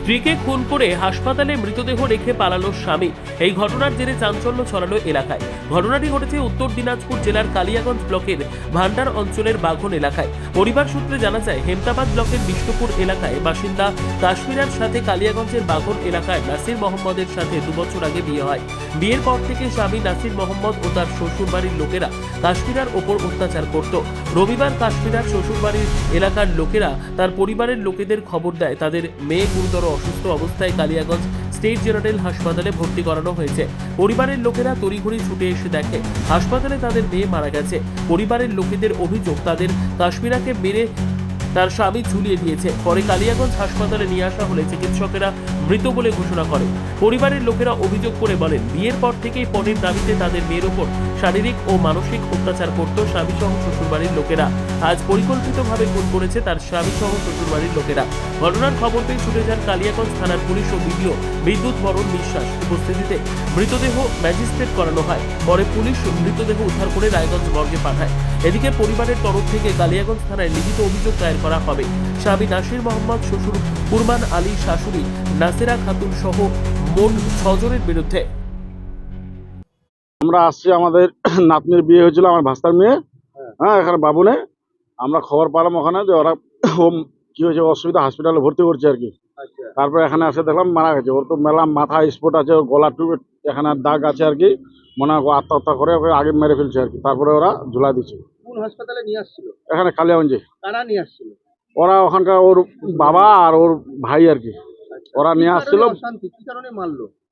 স্ত্রীকে খুন করে হাসপাতালে মৃতদেহ রেখে পালালো স্বামী। এই ঘটনার জেরে চাঞ্চল্য ছড়ালো এলাকায়। ঘটনাটি ঘটেছে উত্তর দিনাজপুর জেলার কালিয়াগঞ্জ ব্লকের ভান্ডার অঞ্চলের বাঘন এলাকায়। পরিবার সূত্রে জানা যায়, হেমতাবাদ ব্লকের বিষ্ণুপুর এলাকায় বাসিন্দা কাশ্মীরার সাথে কালিয়াগঞ্জের বাঘন এলাকায় নাসির মোহাম্মদের সাথে দুবছর আগে বিয়ে হয়। বিয়ের পর থেকে স্বামী নাসির মোহাম্মদ ও তার শ্বশুরবাড়ির লোকেরা কাশ্মীরার ওপর অত্যাচার করত। রবিবার কাশ্মীরার শ্বশুরবাড়ির এলাকার লোকেরা তার পরিবারের লোকেদের খবর দেয়, তাদের মেয়ে গুরুতর অসুস্থ অবস্থায় কালিয়াগঞ্জ স্টেট জেনারেল হাসপাতালে ভর্তি করানো হয়েছে। পরিবারের লোকেরা তড়িঘড়ি ছুটে এসে দেখে, হাসপাতালে তাদের মেয়ে মারা গেছে। পরিবারের লোকেদের অভিযোগ, তাদের কাশ্মীরাকে মেরে তার স্বামী ঝুলিয়ে দিয়েছে। পরে কালিয়াগঞ্জ হাসপাতালে নিয়ে আসা হলে চিকিৎসকেরা মৃত বলে ঘোষণা করে। পরিবারের লোকেরা অভিযোগ করে বলেন, বিয়ের পর থেকেই পরের দাবিতে তাদের মেয়ের ওপর শারীরিক ও মানসিক অত্যাচার করত স্বামী সহ শ্বশুরবাড়ির লোকেরা। আজ পরিকল্পিতভাবে খুন করেছে তার স্বামী সহ শ্বশুরবাড়ির লোকেরা। ঘটনার খবর পেয়ে ছুটে যান কালিয়াগঞ্জ থানার পুলিশ ও বিডিও বিদ্যুৎ বরণ বিশ্বাস উপস্থিতিতে। মৃতদেহ ম্যাজিস্ট্রেট করানো হয়। পরে পুলিশ মৃতদেহ উদ্ধার করে রায়গঞ্জ মর্গে পাঠায়। এদিকে পরিবারের তরফ থেকে কালিয়াগঞ্জ থানায় লিখিত অভিযোগ দায়ের করা হবে। স্বামী নাসির মোহাম্মদ শ্বশুর কুরবান আলী শাশুড়ি নাসেরা খাতুন সহ মোট ছজনের বিরুদ্ধে। আমরা আসছি আমাদের নাতনির বিয়ে হয়েছিল আমার ভাস্তার মেয়ে। হ্যাঁ এখানে বাবুনে। আমরা খবর পেলাম ওখানে যে ওরা ও কি হয়েছে অসুবিধা হসপিটালে ভর্তি করছে আর কি। তারপরে এখানে এসে দেখলাম মারা গেছে। ওর তো মেলা মাথা স্পট আছে ওর গলা টুপে এখানে দাগ আছে আর কি। মনে হয় আত্মহত্যা করে ওকে আগে মেরে ফেলছে আর কি। তারপরে ওরা ঝুলা দিচ্ছে। কোন হাসপাতালে নিয়ে আসছিল? এখানে কালিয়াগঞ্জে। কারা নিয়ে আসছিল? ওরা ওখানকার ওর বাবা আর ওর ভাই আর কি। ওরা নিয়ে আসছিল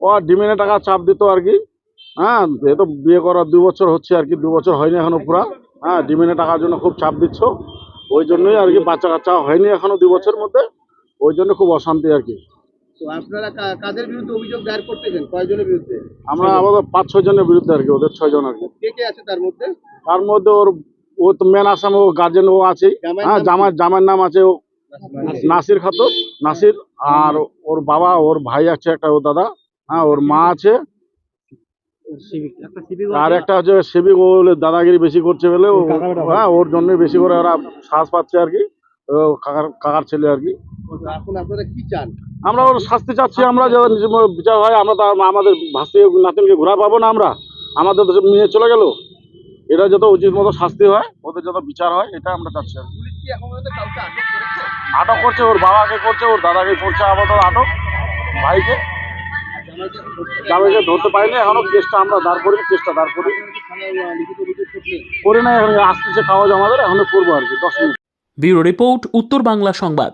ও ডিমেনে টাকা চাপ দিত আর কি। হ্যাঁ এ তো বিয়ে করার দু বছর হচ্ছে আর কি দু বছর হয়নি এখনও পুরা। হ্যাঁ ডিমেনে টাকার জন্য খুব চাপ দিচ্ছ। ওই জন্যই আর কি বাচ্চা কাচ্চা হয়নি এখনও দু বছরের মধ্যে। ওই জন্য খুব অশান্তি আর কি। তো আপনারা কাদের বিরুদ্ধে অভিযোগ দায়ের করতেছেন কয়জনের বিরুদ্ধে? আমরা আমাদের পাঁচ ছয় জনের বিরুদ্ধে আর কি ওদের ছয় জন আর কি। কে কে আছে তার মধ্যে? তার মধ্যে ওর ও তো মেন আসাম ও গার্জেন ও আছে। হ্যাঁ নাম জামাই জামাইয়ের নাম আছে ও নাসির খাতুন নাসির। আর ওর বাবা ওর ভাই আছে একটা ওর দাদা। হ্যাঁ ওর মা আছে। আর একটা হচ্ছে সিভিক ও বলে দাদাগিরি বেশি করছে বলে ও- হ্যাঁ ওর জন্যই বেশি করে ওরা সাহস পাচ্ছে আর কি। ও কাকার কাকার ছেলে আর কি। তো এখন আপনারা কি চান? আমরা ওর শাস্তি চাচ্ছি আমরা নিজের বিচার হয় আমরা তো আমাদের ভাস্তি নাতিনকে ঘোরা পাবো না আমরা। আমাদের তো নিয়ে চলে গেল। এটা যত উচিত মতো শাস্তি হয় ওদের যত বিচার হয় এটা আমরা চাচ্ছি আটক করছে? ওর বাবাকে করছে ওর দাদাকে করছে আপাতত আটক। ভাইকে। জামাইকে ধরতে পারিনি, এখনও কেসটা আমরা দাঁড় করি কেসটা দাঁড় করি। করি না এখন আসতেছে খাওয়া আমাদের, এখনও করব আর কি, দশ মিনিট। ব্যুরো রিপোর্ট, উত্তর বাংলা সংবাদ।